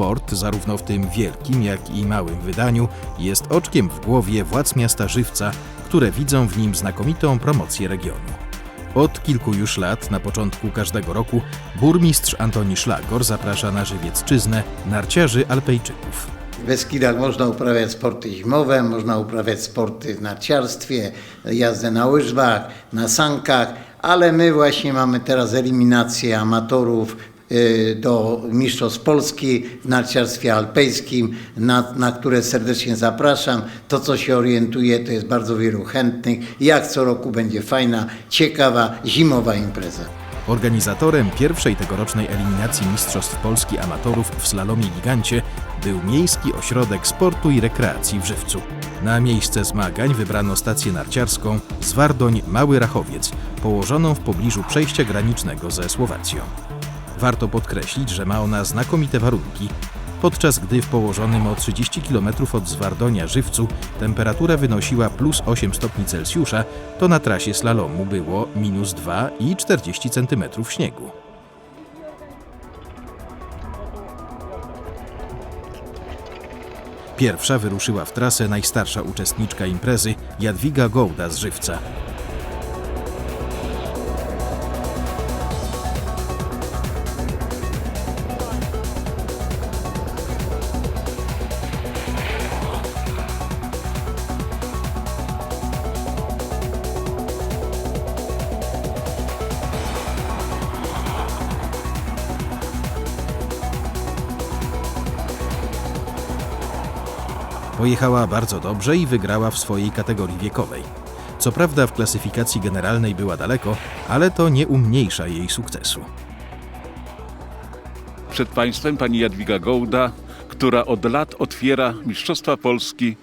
sport, zarówno w tym wielkim, jak i małym wydaniu, jest oczkiem w głowie władz miasta Żywca, które widzą w nim znakomitą promocję regionu. Od kilku już lat, na początku każdego roku, burmistrz Antoni Szlagor zaprasza na Żywiecczyznę narciarzy alpejczyków. W Beskidach można uprawiać sporty zimowe, można uprawiać sporty w narciarstwie, jazdę na łyżwach, na sankach, ale my właśnie mamy teraz eliminację amatorów do Mistrzostw Polski w narciarstwie alpejskim, na, na które serdecznie zapraszam. To, co się orientuje, to jest bardzo wielu chętnych. Jak co roku będzie fajna, ciekawa, zimowa impreza. Organizatorem pierwszej tegorocznej eliminacji Mistrzostw Polski Amatorów w slalomie gigancie był Miejski Ośrodek Sportu i Rekreacji w Żywcu. Na miejsce zmagań wybrano stację narciarską Zwardoń Mały Rachowiec, położoną w pobliżu przejścia granicznego ze Słowacją. Warto podkreślić, że ma ona znakomite warunki, podczas gdy w położonym o 30 km od Zwardonia Żywcu temperatura wynosiła plus 8 stopni Celsjusza, to na trasie slalomu było minus 2 i 40 cm śniegu. Pierwsza wyruszyła w trasę najstarsza uczestniczka imprezy Jadwiga Gołda z Żywca. Pojechała bardzo dobrze i wygrała w swojej kategorii wiekowej. Co prawda w klasyfikacji generalnej była daleko, ale to nie umniejsza jej sukcesu. Przed Państwem pani Jadwiga Gołda, która od lat otwiera Mistrzostwa Polski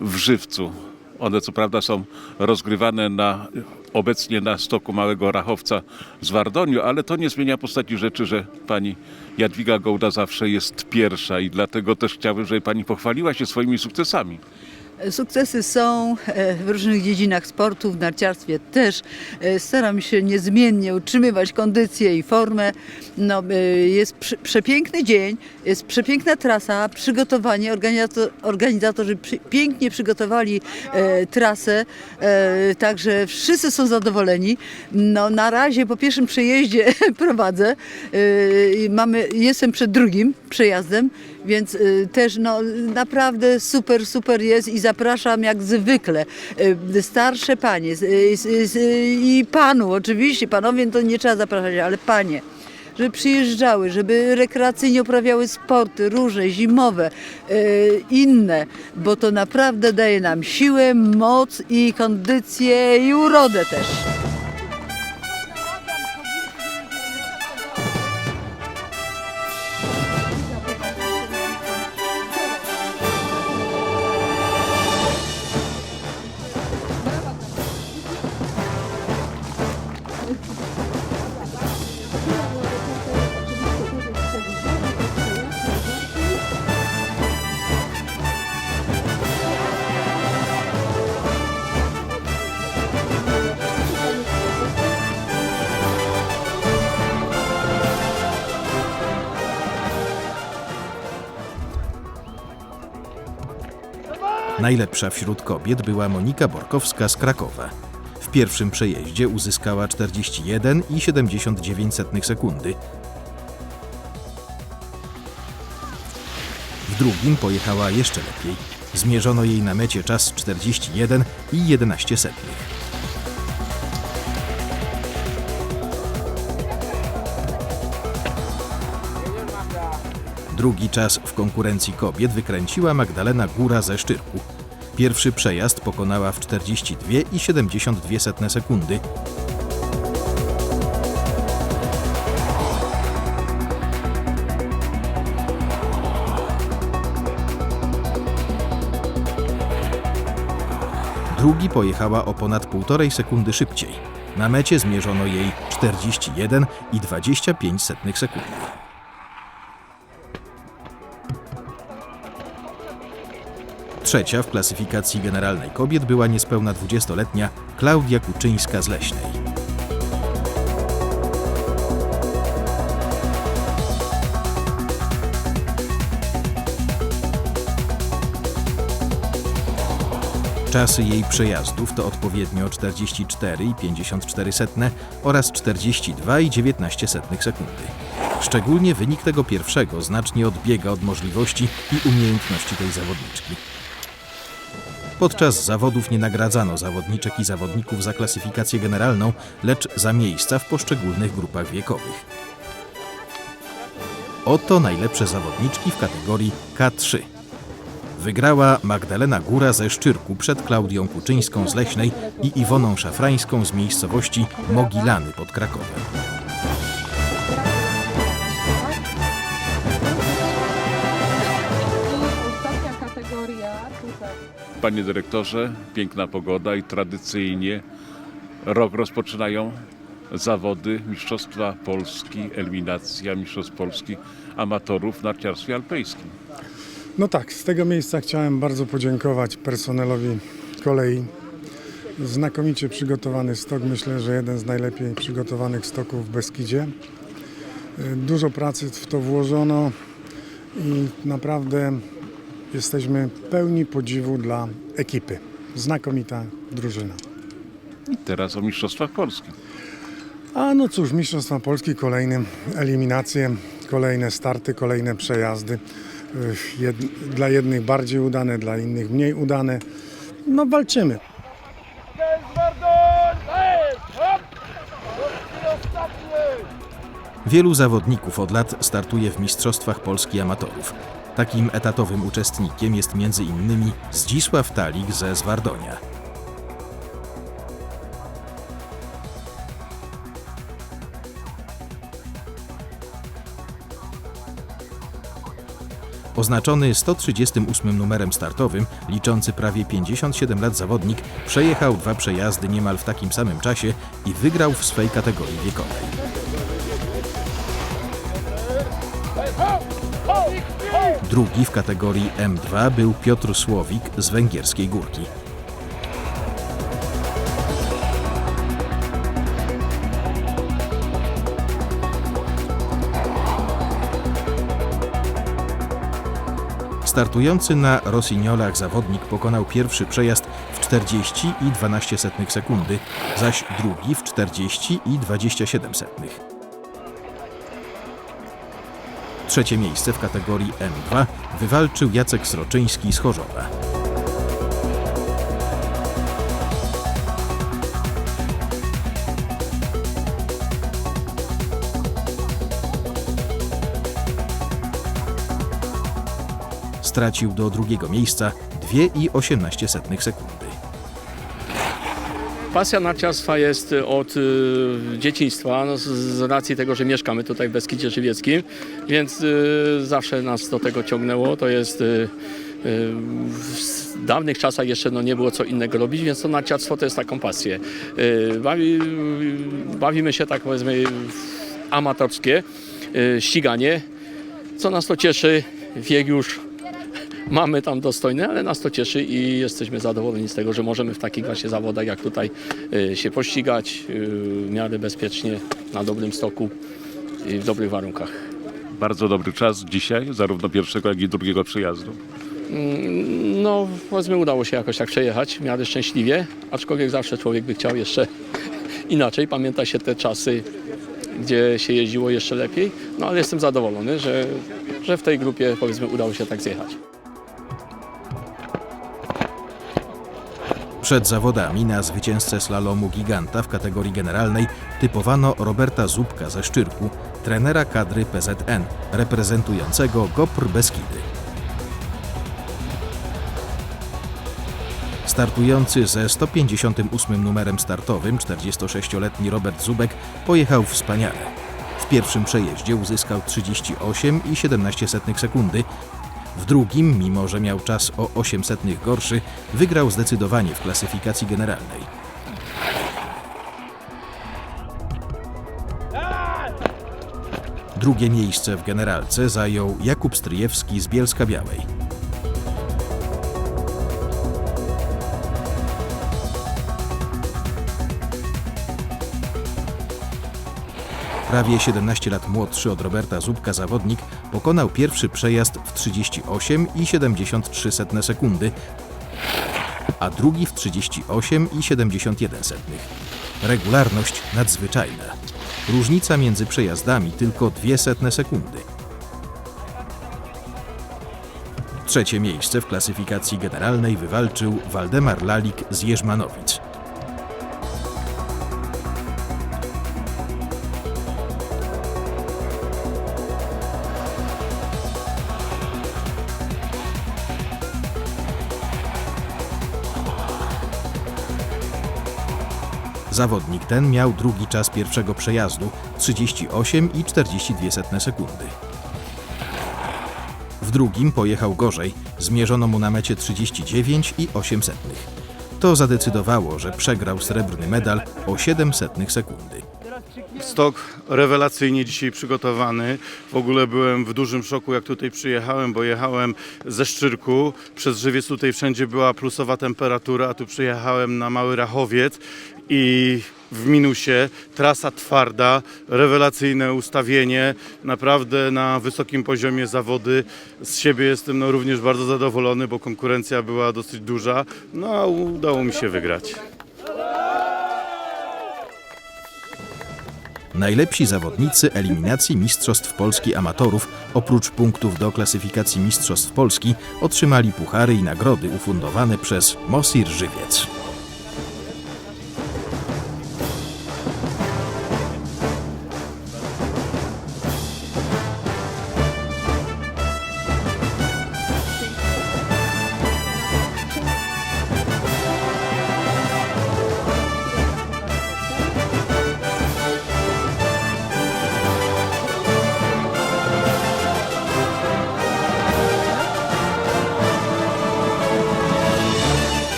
w Żywcu. One co prawda są rozgrywane na, obecnie na stoku Małego Rachowca z Wardoniu, ale to nie zmienia postaci rzeczy, że pani Jadwiga Gołda zawsze jest pierwsza i dlatego też chciałbym, żeby pani pochwaliła się swoimi sukcesami. Sukcesy są e, w różnych dziedzinach sportu, w narciarstwie też. E, Staram się niezmiennie utrzymywać kondycję i formę. No, e, jest prze- przepiękny dzień, jest przepiękna trasa, przygotowanie. Organizator, organizatorzy przy, pięknie przygotowali e, trasę, e, także wszyscy są zadowoleni. No, na razie po pierwszym przejeździe prowadzę. E, mamy, jestem przed drugim przejazdem. Więc y, też no, naprawdę super, super jest i zapraszam jak zwykle y, starsze panie y, i panu, oczywiście, panowie to nie trzeba zapraszać, ale panie. Żeby przyjeżdżały, żeby rekreacyjnie uprawiały sporty różne, zimowe, y, inne, bo to naprawdę daje nam siłę, moc i kondycję i urodę też. Najlepsza wśród kobiet była Monika Borkowska z Krakowa. W pierwszym przejeździe uzyskała 41,79 sekundy. W drugim pojechała jeszcze lepiej. Zmierzono jej na mecie czas 41 i 11 setnych. Drugi czas w konkurencji kobiet wykręciła Magdalena Góra ze Szczyrku. Pierwszy przejazd pokonała w 42,72 sekundy. Drugi pojechała o ponad 1,5 sekundy szybciej. Na mecie zmierzono jej 41,25 sekundy. Trzecia w klasyfikacji generalnej kobiet była niespełna 20-letnia Klaudia Kuczyńska z Leśnej. Czasy jej przejazdów to odpowiednio 44,54 oraz 42,19 sekundy. Szczególnie wynik tego pierwszego znacznie odbiega od możliwości i umiejętności tej zawodniczki. Podczas zawodów nie nagradzano zawodniczek i zawodników za klasyfikację generalną, lecz za miejsca w poszczególnych grupach wiekowych. Oto najlepsze zawodniczki w kategorii K3. Wygrała Magdalena Góra ze Szczyrku przed Klaudią Kuczyńską z Leśnej i Iwoną Szafrańską z miejscowości Mogilany pod Krakowem. Panie dyrektorze, piękna pogoda i tradycyjnie rok rozpoczynają zawody Mistrzostwa Polski, eliminacja Mistrzostw Polski amatorów w narciarstwie alpejskim. No tak, z tego miejsca chciałem bardzo podziękować personelowi kolei. Znakomicie przygotowany stok, myślę, że jeden z najlepiej przygotowanych stoków w Beskidzie. Y, Dużo pracy w to włożono i naprawdę jesteśmy pełni podziwu dla ekipy. Znakomita drużyna. I teraz o Mistrzostwach Polski. A no cóż, Mistrzostwa Polski, kolejne eliminacje, kolejne starty, kolejne przejazdy. Jed, dla jednych bardziej udane, dla innych mniej udane. No walczymy. Wielu zawodników od lat startuje w Mistrzostwach Polski Amatorów. Takim etatowym uczestnikiem jest m.in. Zdzisław Talik ze Zwardonia. Oznaczony 138 numerem startowym, liczący prawie 57 lat zawodnik, przejechał dwa przejazdy niemal w takim samym czasie i wygrał w swej kategorii wiekowej. Drugi w kategorii M2 był Piotr Słowik z Węgierskiej Górki. Startujący na Rossignolach zawodnik pokonał pierwszy przejazd w 40 i 12 setnych sekundy, zaś drugi w 40 i 27 setnych. Trzecie miejsce w kategorii M2 wywalczył Jacek Sroczyński z Chorzowa. Stracił do drugiego miejsca 2,18 sekundy. Pasja narciarstwa jest y, od y, dzieciństwa, no, z, racji tego, że mieszkamy tutaj w Beskidzie Żywieckim, więc y, zawsze nas do tego ciągnęło. To jest w dawnych czasach jeszcze no, nie było co innego robić, więc to narciarstwo to jest taką pasję. Bawi, bawimy się tak powiedzmy amatorskie ściganie, co nas to cieszy. Wiek już mamy tam dostojny, ale nas to cieszy i jesteśmy zadowoleni z tego, że możemy w takich właśnie zawodach jak tutaj y, się pościgać y, w miarę bezpiecznie, na dobrym stoku i w dobrych warunkach. Bardzo dobry czas dzisiaj, zarówno pierwszego, jak i drugiego przyjazdu. Mm, No, powiedzmy, udało się jakoś tak przejechać w miarę szczęśliwie, aczkolwiek zawsze człowiek by chciał jeszcze inaczej. Pamięta się te czasy, gdzie się jeździło jeszcze lepiej, no ale jestem zadowolony, że, że w tej grupie powiedzmy udało się tak zjechać. Przed zawodami na zwycięzcę slalomu giganta w kategorii generalnej typowano Roberta Zubka ze Szczyrku, trenera kadry PZN, reprezentującego GOPR Beskidy. Startujący ze 158 numerem startowym 46-letni Robert Zubek pojechał wspaniale. W pierwszym przejeździe uzyskał 38,17 sekundy, w drugim, mimo że miał czas o 8 setnych gorszy, wygrał zdecydowanie w klasyfikacji generalnej. Drugie miejsce w generalce zajął Jakub Stryjewski z Bielska Białej. Prawie 17 lat młodszy od Roberta Zubka zawodnik pokonał pierwszy przejazd w 38,73 sekundy, a drugi w 38,71. Regularność nadzwyczajna. Różnica między przejazdami tylko 0,02 sekundy. Trzecie miejsce w klasyfikacji generalnej wywalczył Waldemar Lalik z Jerzmanowic. Zawodnik ten miał drugi czas pierwszego przejazdu 38,42 sekundy. W drugim pojechał gorzej, zmierzono mu na mecie 39,8. To zadecydowało, że przegrał srebrny medal o 700 sekundy. Stok rewelacyjnie dzisiaj przygotowany. W ogóle byłem w dużym szoku, jak tutaj przyjechałem, bo jechałem ze Szczyrku. Przez żywiec tutaj wszędzie była plusowa temperatura, a tu przyjechałem na Mały Rachowiec i w minusie, trasa twarda, rewelacyjne ustawienie, naprawdę na wysokim poziomie zawody. Z siebie jestem no, również bardzo zadowolony, bo konkurencja była dosyć duża, no a udało mi się wygrać. Najlepsi zawodnicy eliminacji Mistrzostw Polski Amatorów, oprócz punktów do klasyfikacji Mistrzostw Polski, otrzymali puchary i nagrody ufundowane przez Mosir Żywiec.